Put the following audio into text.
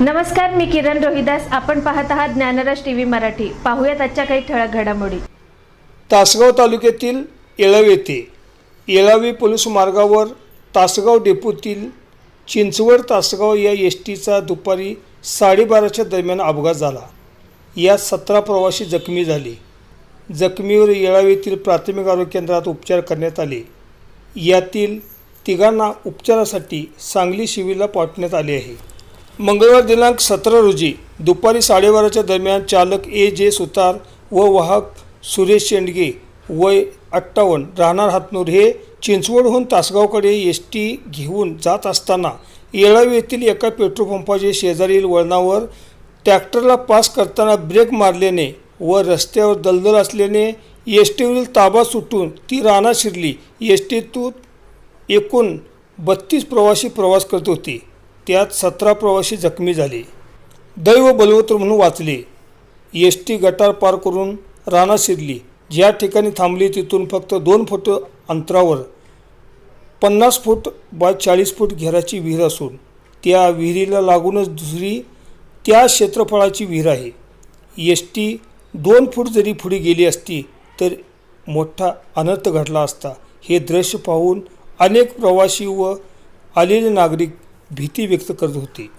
नमस्कार मी किरण रोहिदास. आपण पाहत आहात ज्ञानराज टी व्ही मराठी. पाहूयात आजच्या काही ठळक घडामोडी. तासगाव तालुक्यातील येळव येथे येळावी पोलीस मार्गावर तासगाव डेपोतील चिंचवड तासगाव या एस टीचा दुपारी साडेबाराच्या दरम्यान अपघात झाला. यात सतरा प्रवासी जखमी झाले. जखमीवर येळाव येथील प्राथमिक आरोग्य केंद्रात उपचार करण्यात आले. यातील तिघांना उपचारासाठी सांगली शिवीरला पाठवण्यात आले आहे. मंगळवार दिनांक सतरा रोजी दुपारी साडेबाराच्या दरम्यान चालक ए जे सुतार व वाहक सुरेश शेंडगे वय अठ्ठावन्न राहणार हातनूर हे चिंचवडहून तासगावकडे एस टी घेऊन जात असताना येळावी येथील एका पेट्रोल पंपाच्या शेजारील वळणावर ट्रॅक्टरला पास करताना ब्रेक मारल्याने व रस्त्यावर दलदल असल्याने एस टीवरील ताबा सुटून ती रानात शिरली. एस टीतून एकूण बत्तीस प्रवासी प्रवास करत होती. त्यात सतरा प्रवासी जखमी झाले. दैव बलवत्र म्हणून वाचले. एस टी गटार पार करून राणा शिरली. ज्या ठिकाणी थांबली तिथून फक्त दोन फूट अंतरावर पन्नास फूट बा चाळीस फूट घेराची विहीर असून त्या विहिरीला लागूनच दुसरी त्या क्षेत्रफळाची विहीर आहे. एस टी दोन फूट जरी पुढे गेली असती तर मोठा अनर्थ घडला असता. हे दृश्य पाहून अनेक प्रवासी व आलेले नागरिक भीती व्यक्त करत होती.